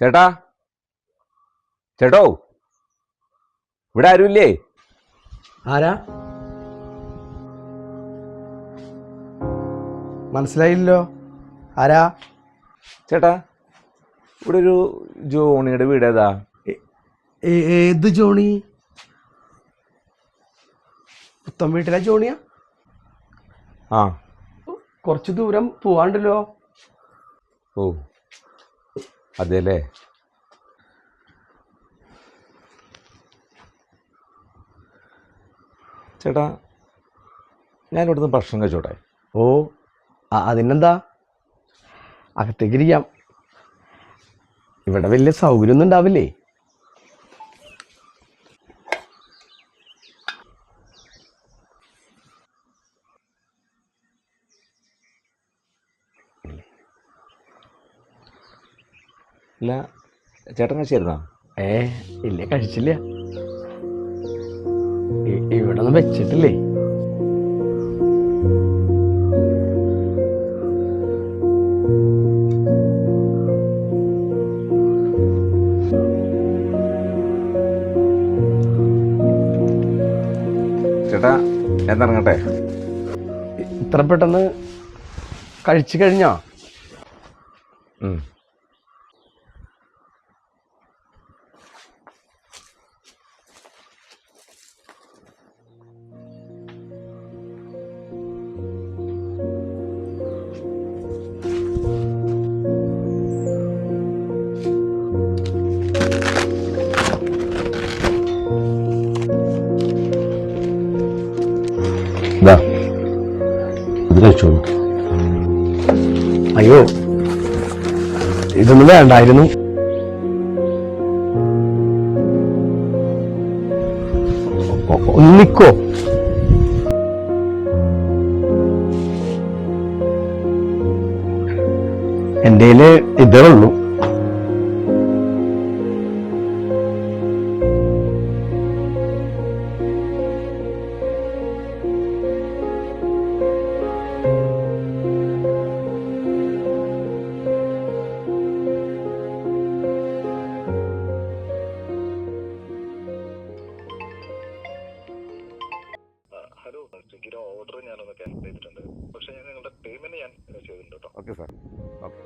ചേട്ടാ? ചേട്ടോ? ഇവിടെ ആരുമില്ലേ? ആരാ? മനസ്സിലായില്ലോ ആരാ? ചേട്ടാ ഇവിടെ ഒരു ജോണിയുടെ വീട് ഏതാ? ഏത് ജോണി? പുത്തം വീട്ടിലെ ജോണിയാ? ആ. കുറച്ച് ദൂരം പോവാണ്ടല്ലോ. ഓ. അതെല്ലേ? ചേട്ടാ ഞാൻ ഇവിടുന്ന് ഭക്ഷണം കഴിച്ചോട്ടെ. ഓ ആ, അതിനെന്താ? അകത്തേക്ക് ഇരിക്കാം. ഇവിടെ വലിയ സൗകര്യമൊന്നും ഉണ്ടാവില്ലേ? ഇല്ല. ചേട്ടൻ കഴിച്ചിരുന്നോ? ഏ ഇല്ല കഴിച്ചില്ല. ഇവിടെ ഒന്നും വെച്ചിട്ടില്ലേ? ചേട്ടാ ഞാൻ ഇറങ്ങട്ടെ ഇത്ര പെട്ടെന്ന് കഴിച്ചു കഴിഞ്ഞോ? ഇത് അയ്യോ ഇതൊന്നും വേണ്ടായിരുന്നു. ഒന്നിക്കോ ഒന്ന് നിക്കോ? എന്റെ ഇതേ ഉള്ളൂ. ഞാനൊന്ന് ക്യാൻസൽ ചെയ്തിട്ടുണ്ട്. പക്ഷെ ഞാൻ നിങ്ങളുടെ പേയ്മെന്റ് ഞാൻ ചെയ്തിട്ടുണ്ട് കേട്ടോ. ഓക്കെ സാർ ഓക്കെ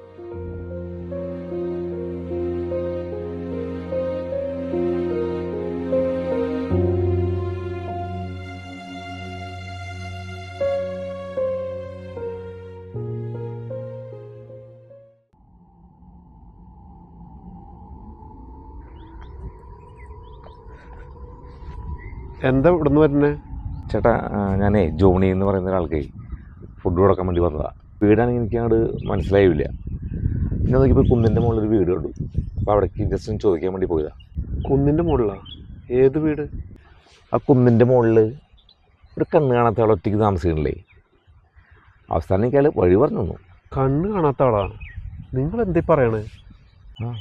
എന്താ ഇവിടുന്ന് വരുന്നേ? ചേട്ടാ ഞാനേ ജോണി എന്ന് പറയുന്ന ഒരാൾക്ക് ഫുഡ് കൊടുക്കാൻ വേണ്ടി വന്നതാണ് വീടാണെങ്കിൽ എനിക്ക് അങ്ങോട്ട് മനസ്സിലായില്ല. പിന്നെ നോക്കിയപ്പോൾ കുന്നിന്റെ മുകളിൽ ഒരു വീട് കണ്ടു. അപ്പോൾ അവിടേക്ക് ജസ്റ്റ് ചോദിക്കാൻ വേണ്ടി പോയതാണ് കുന്നിന്റെ മുകളിലാണ് ഏത് വീട്? ആ കുന്നിന്റെ മുകളിൽ ഒരു കണ്ണ് കാണാത്ത ആൾ ഒറ്റയ്ക്ക് താമസിക്കണില്ലേ അവസാനം എനിക്ക് അയാൾ വഴി പറഞ്ഞു തന്നു. കണ്ണ് കാണാത്ത ആളാണ്. നിങ്ങൾ എന്തേ പറയണേ? ആ.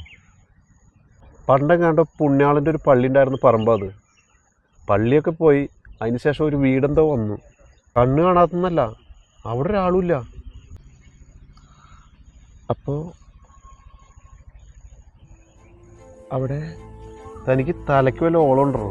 പണ്ടെങ്ങാണ്ട് പുണ്യാളന്റെ ഒരു പള്ളി ഉണ്ടായിരുന്നു പറമ്പ് അത്. പള്ളിയൊക്കെ പോയി അതിന് ശേഷം ഒരു വീടെന്തോ വന്നു. കണ്ണ് കാണാത്തന്നല്ല അവിടെ ഒരാളുമില്ല. അപ്പോൾ അവിടെ തനിക്ക് തലയ്ക്ക് വല്ല ഓളം ഉണ്ടോ